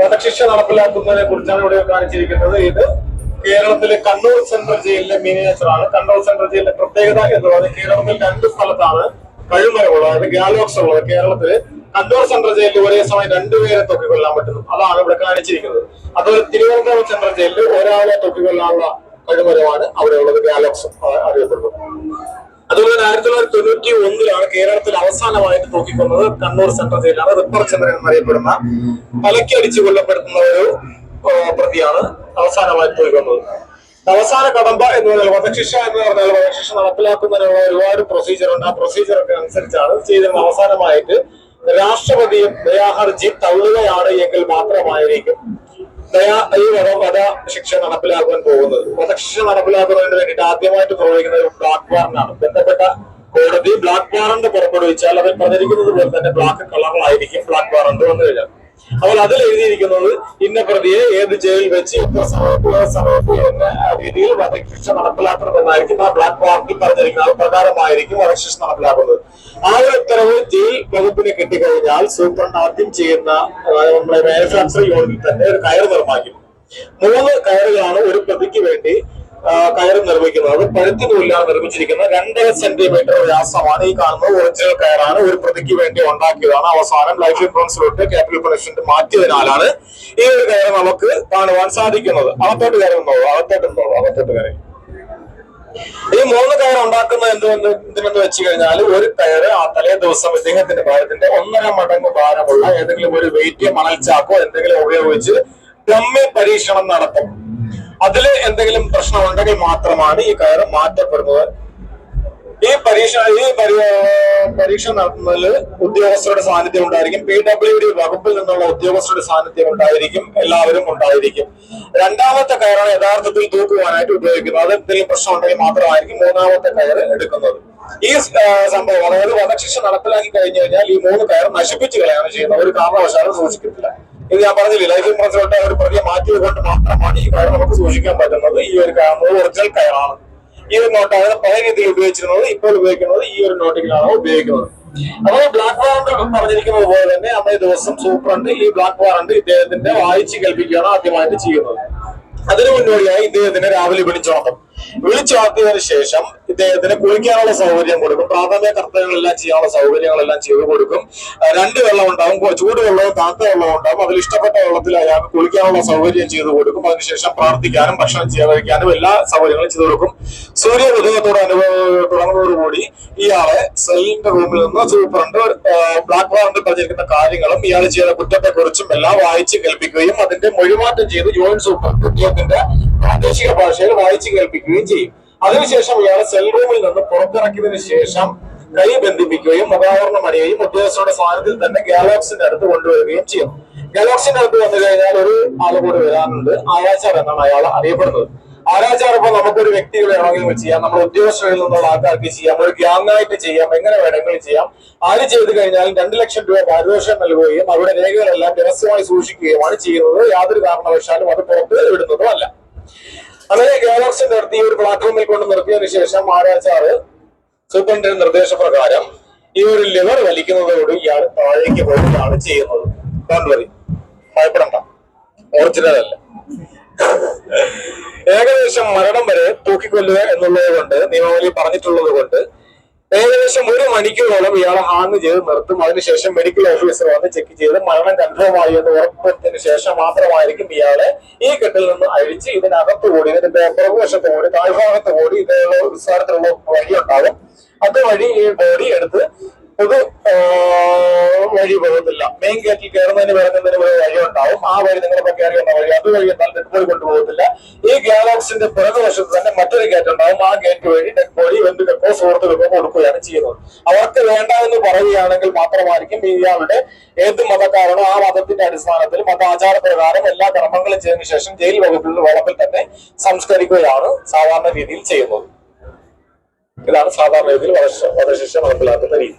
വധശിക്ഷ നടപ്പിലാക്കുന്നതിനെ കുറിച്ചാണ് ഇവിടെ കാണിച്ചിരിക്കുന്നത്. ഇത് കേരളത്തിലെ കണ്ണൂർ സെൻട്രൽ ജയിലിലെ മിനിയേച്ചർ ആണ്. കണ്ണൂർ സെൻട്രൽ ജയിലിന്റെ പ്രത്യേകത എന്ന് പറയുന്നത് കേരളത്തിൽ രണ്ട് സ്ഥലത്താണ് കഴിമരമുള്ളത് അതായത് ഗാലോക്സ് ഉള്ളത് കേരളത്തിൽ. കണ്ണൂർ സെൻട്രൽ ജയിലിൽ ഒരേ സമയം രണ്ടുപേരെ തൊക്കി കൊല്ലാൻ പറ്റുന്നു. അതാണ് ഇവിടെ കാണിച്ചിരിക്കുന്നത്. അതുപോലെ തിരുവനന്തപുരം സെൻട്രൽ ജയിലിൽ ഒരാളെ തൊക്കി കൊല്ലാനുള്ള കഴിമരമാണ് അവിടെയുള്ളത് ഗാലോക്സ്. അറിയപ്പെടുന്നത് അതുപോലെ തന്നെ ആയിരത്തി തൊള്ളായിരത്തി തൊണ്ണൂറ്റി ഒന്നിലാണ് കേരളത്തിൽ അവസാനമായിട്ട് നോക്കിക്കൊന്നത് കണ്ണൂർ സെൻട്രൽ ജയിലാണ് റിപ്പർ ചന്ദ്രൻ എന്നറിയപ്പെടുന്ന തലക്കടിച്ച് കൊല്ലപ്പെടുത്തുന്ന ഒരു പ്രതിയാണ് അവസാനമായി തൂക്കിക്കൊന്നത് അവസാന കടമ്പ എന്ന് പറഞ്ഞാൽ വധശിക്ഷ എന്ന് പറഞ്ഞാൽ വധശിക്ഷ നടപ്പിലാക്കുന്നതിനുള്ള ഒരുപാട് പ്രൊസീജിയർ ഉണ്ട്. ആ പ്രൊസീജിയർ ഒക്കെ അനുസരിച്ചാണ് ചെയ്തിരുന്നത് അവസാനമായിട്ട് രാഷ്ട്രപതി ദയാഹർജി തള്ളുകയാണ് എങ്കിൽ മാത്രമായിരിക്കും ദയാ ഈ വധ ശിക്ഷ നടപ്പിലാക്കാൻ പോകുന്നത്. വധശിക്ഷ നടപ്പിലാക്കുന്നതിന് വേണ്ടിയിട്ട് ആദ്യമായിട്ട് പ്രയോഗിക്കുന്നത് ഒരു ബ്ലാക്ക് വാറന്റാണ്. ബന്ധപ്പെട്ട കോടതി ബ്ലാക്ക് വാറന്റ് പുറപ്പെടുവിച്ചാൽ അതിൽ പറഞ്ഞിരിക്കുന്നത് പോലെ തന്നെ ബ്ലാക്ക് കളറിലായിരിക്കും ബ്ലാക്ക് വാറന്റ് വന്നു കഴിഞ്ഞാൽ. അപ്പോൾ അതിൽ എഴുതിയിരിക്കുന്നത് ഇന്ന പ്രതിയെ ഏത് ജയിലിൽ വെച്ച് ഇത്ര സമയത്ത് സമയത്ത് എന്ന രീതിയിൽ വധശിക്ഷ നടപ്പിലാക്കണമെന്നായിരിക്കും ആ ബ്ലാക്ക് വാറന്റിൽ പറഞ്ഞിരിക്കുന്നത് പ്രകാരമായിരിക്കും വധശിക്ഷ നടപ്പിലാക്കുന്നത്. ആ ഒരു ഉത്തരവ് ജയിൽ വകുപ്പിന് കിട്ടിക്കഴിഞ്ഞാൽ സൂപ്രണ്ട് ആദ്യം ചെയ്യുന്ന നമ്മുടെ മാനുഫാക്ചറിംഗ് യൂണിറ്റിൽ തന്നെ ഒരു കയർ നിർമ്മാക്കും. മൂന്ന് കയറുകളാണ് ഒരു പ്രതിക്ക് വേണ്ടി കയറ് നിർമ്മിക്കുന്നത്. പഴുത്തി നൂലിലാണ് നിർമ്മിച്ചിരിക്കുന്നത്. രണ്ടര സെന്റിമീറ്റർ വ്യാസമാണ് ഈ കാണുന്നത്. ഒറിജിനൽ കയറാണ്. ഒരു പ്രതിക്ക് വേണ്ടി ഉണ്ടാക്കിയതാണ് അവസാനം. ലൈഫ് ഇൻഷുറൻസിലോട്ട് ക്യാപിറ്റൽ പ്രൊഡക്ഷൻ മാറ്റിയതിനാലാണ് ഈ ഒരു കയറ് നമുക്ക് കാണുവാൻ സാധിക്കുന്നത്. അകത്തോട്ട് കയറുന്നോ അകത്തോട്ടുണ്ടോ അകത്തോട്ട് കയറി. ഈ മൂന്ന് കയർ ഉണ്ടാക്കുന്നത് എന്തെന്ന് എന്തിനെന്ന് വെച്ച് കഴിഞ്ഞാൽ ഒരു കയറ് ആ തലേ ദിവസം ഇദ്ദേഹത്തിന്റെ ഭാരത്തിന്റെ ഒന്നര മടങ്ങ് ഭാരമുള്ള ഏതെങ്കിലും ഒരു വെയിറ്റ് മണൽച്ചാക്കോ എന്തെങ്കിലും ഉപയോഗിച്ച് ഡമ്മി പരീക്ഷണം നടത്തും. അതിൽ എന്തെങ്കിലും പ്രശ്നമുണ്ടെങ്കിൽ മാത്രമാണ് ഈ കയർ മാറ്റപ്പെടുന്നത്. ഈ പരീക്ഷ ഈ പരി- പരീക്ഷ നടത്തുന്നതിൽ ഉദ്യോഗസ്ഥരുടെ സാന്നിധ്യം ഉണ്ടായിരിക്കും. പി ഡബ്ല്യു ഡി വകുപ്പിൽ നിന്നുള്ള ഉദ്യോഗസ്ഥരുടെ സാന്നിധ്യം ഉണ്ടായിരിക്കും. എല്ലാവരും ഉണ്ടായിരിക്കും. രണ്ടാമത്തെ കയറാണ് യഥാർത്ഥത്തിൽ തൂക്കുവാനായിട്ട് ഉപയോഗിക്കുന്നത്. അത് എന്തെങ്കിലും പ്രശ്നം ഉണ്ടെങ്കിൽ മാത്രമായിരിക്കും മൂന്നാമത്തെ കയർ എടുക്കുന്നത്. ഈ സംഭവം അതായത് വധശിക്ഷ നടപ്പിലാക്കി കഴിഞ്ഞു കഴിഞ്ഞാൽ ഈ മൂന്ന് കയർ നശിപ്പിച്ചു കളയാണ് ചെയ്യുന്നത്. ഒരു കാരണവശാലും സൂക്ഷിക്കത്തില്ല. ഇത് ഞാൻ പറഞ്ഞില്ല ലൈഫ് ഇൻഷുറൻസിലോട്ട് ഒരു പ്രതിയെ മാറ്റി കൊണ്ട് മാത്രമാണ് ഈ കയർ നമുക്ക് സൂക്ഷിക്കാൻ പറ്റുന്നത്. ഈ ഒരു കാണുന്നത് ഒറിജിനൽ കയറാണ് ഈ ഒരു നോട്ടാണ് പല രീതിയിൽ ഉപയോഗിച്ചിരുന്നത് ഇപ്പോൾ ഉപയോഗിക്കുന്നത് ഈ ഒരു നോട്ടിങ്ങിലാണ് ഉപയോഗിക്കുന്നത്. അപ്പോൾ ബ്ലാക്ക് വാറണ്ട് പറഞ്ഞിരിക്കുന്നത് പോലെ തന്നെ അന്നേ ദിവസം സൂപ്രണ്ട് ഈ ബ്ലാക്ക് വാറണ്ട് ഇദ്ദേഹത്തിന്റെ വായിച്ച് കേൾപ്പിക്കുകയാണ് ആദ്യമായിട്ട് ചെയ്യുന്നത്. അതിനു മുന്നോടിയായി ഇദ്ദേഹത്തിന് രാവിലെ വിളിച്ചുണർത്തും വിളിച്ചുണർത്തിയതിനു ശേഷം ഇദ്ദേഹത്തിന് കുളിക്കാനുള്ള സൗകര്യം കൊടുക്കും. പ്രാഥമിക കർത്തവ്യങ്ങളെല്ലാം ചെയ്യാനുള്ള സൗകര്യങ്ങളെല്ലാം ചെയ്തു കൊടുക്കും. രണ്ട് വെള്ളം ഉണ്ടാവും. ചൂട് ചൂടുവെള്ളവും താത്ത വെള്ളവും ഉണ്ടാവും. അതിൽ ഇഷ്ടപ്പെട്ട വെള്ളത്തിൽ അയാൾക്ക് കുളിക്കാനുള്ള സൗകര്യം ചെയ്തു കൊടുക്കും. അതിനുശേഷം പ്രാർത്ഥിക്കാനും ഭക്ഷണം ചെയ്യാതിരിക്കാനും എല്ലാ സൗകര്യങ്ങളും ചെയ്തു കൊടുക്കും. സൂര്യഉദയത്തോട് അനുഭവത്തോടുകൂടി ഇയാളെ സെല്ലിന്റെ റൂമിൽ നിന്ന് സൂപ്രണ്ട് ബ്ലാക്ക് വാറണ്ടിൽ പറഞ്ഞിരിക്കുന്ന കാര്യങ്ങളും ഇയാൾ ചെയ്ത കുറ്റത്തെക്കുറിച്ചും എല്ലാം വായിച്ച് കേൾപ്പിക്കുകയും അതിന്റെ മൊഴിമാറ്റം ചെയ്ത് ജോയിന്റ് സൂപ്രണ്ട് ഇദ്ദേഹത്തിന്റെ പ്രാദേശിക ഭാഷയിൽ വായിച്ചു കേൾപ്പിക്കുകയും ചെയ്യും. അതിനുശേഷം ഇയാളെ സെൽ റൂമിൽ നിന്ന് പുറത്തിറക്കിയതിനു ശേഷം കൈ ബന്ധിപ്പിക്കുകയും മുഖാവരണം അണിയുകയും ഉദ്യോഗസ്ഥരുടെ സാന്നിധ്യത്തിൽ തന്നെ ഗാലോക്സിന്റെ അടുത്ത് കൊണ്ടുവരികയും ചെയ്യും ഗാലോക്സിന്റെ അടുത്ത് വന്നു കഴിഞ്ഞാൽ ഒരു ആൾ കൂടി വരാനുണ്ട്. ആരാചാർ എന്നാണ് അയാൾ അറിയപ്പെടുന്നത്. ആരാച്ചാർ ഇപ്പൊ നമുക്കൊരു വ്യക്തികൾ വേണമെങ്കിലും ചെയ്യാം. നമ്മൾ ഉദ്യോഗസ്ഥരിൽ നിന്നുള്ള ആൾക്കാർക്ക് ചെയ്യാം. ഒരു ഗ്യാങ്ങായിട്ട് ചെയ്യാം. എങ്ങനെ വേണമെങ്കിലും ചെയ്യാം. ആര് ചെയ്തു കഴിഞ്ഞാലും രണ്ട് ലക്ഷം രൂപ പാരിതോഷം നൽകുകയും അവരുടെ രേഖകളെല്ലാം രഹസ്യമായി സൂക്ഷിക്കുകയുമാണ് ചെയ്യുന്നത്. യാതൊരു കാരണവശാലും അത് പുറത്ത് വിടുന്നതുമല്ല അങ്ങനെ ഗ്യാലക്സി നിർത്തി ഒരു പ്ലാറ്റ്ഫോമിൽ കൊണ്ട് നിർത്തിയതിനു ശേഷം ആരാച്ചാറ് സൂപ്രണ്ടിന്റെ നിർദ്ദേശപ്രകാരം ഈ ഒരു ലിവർ വലിക്കുന്നതോട് ഇയാൾ താഴേക്ക് പോയിട്ടാണ് ചെയ്യുന്നത്. കണ്ടുവരി ഭയപ്പെടണ്ട. ഒറിജിനൽ അല്ല. ഏകദേശം മരണം വരെ തൂക്കിക്കൊല്ലുക എന്നുള്ളത് കൊണ്ട് നിയമാവലി പറഞ്ഞിട്ടുള്ളത് കൊണ്ട് ഏകദേശം ഒരു മണിക്കൂറോളം ഇയാളെ ഹാങ് ചെയ്ത് നിർത്തും. അതിനുശേഷം മെഡിക്കൽ ഓഫീസർ വന്ന് ചെക്ക് ചെയ്ത് മരണം കൺഫേം ആയി എന്ന് ഉറപ്പുവരുത്തിയതിനു ശേഷം മാത്രമായിരിക്കും ഇയാളെ ഈ കെട്ടിൽ നിന്ന് അഴിച്ച് ഇതിനകത്ത് കൂടി ഇതിന്റെ പുറകുവശത്ത് കൂടി താഴ്ഭാഗത്ത് കൂടി ഇതിനുള്ള വിസ്താരത്തിലുള്ള വഴി ഉണ്ടാകും അതുവഴി ഈ ബോഡി എടുത്ത് പൊതു വഴി പോകത്തില്ല മെയിൻ ഗേറ്റിൽ കയറുന്നതിന് വരുന്നതിന് വഴി ഉണ്ടാവും ആ വഴി നിങ്ങളിപ്പോ കയറി വന്ന വഴി. അത് വഴി എന്നാൽ ഡെഡ് ബോഡി കൊണ്ടുപോകത്തില്ല. ഈ ഗാലക്സിന്റെ പുറകുവശത്ത് തന്നെ മറ്റൊരു ഗേറ്റ് ഉണ്ടാവും. ആ ഗേറ്റ് വഴി ഡെഡ് ബോഡി ബന്ധുക്കൾക്കോ സുഹൃത്തുക്കൾക്കോ കൊടുക്കുകയാണ് ചെയ്യുന്നത്. അവർക്ക് വേണ്ട എന്ന് പറയുകയാണെങ്കിൽ മാത്രമായിരിക്കും ഇയാളുടെ ഏത് മതക്കാരനോ ആ മതത്തിന്റെ അടിസ്ഥാനത്തിൽ മതാചാര എല്ലാ കർമ്മങ്ങളും ചെയ്തതിനു ശേഷം ജയിൽ വകുപ്പിൽ വളപ്പിൽ തന്നെ സംസ്കരിക്കുകയാണ് സാധാരണ രീതിയിൽ ചെയ്യുന്നത്. ഇതാണ് സാധാരണ രീതിയിൽ വധശിക്ഷ നടപ്പിലാക്കുന്ന രീതി.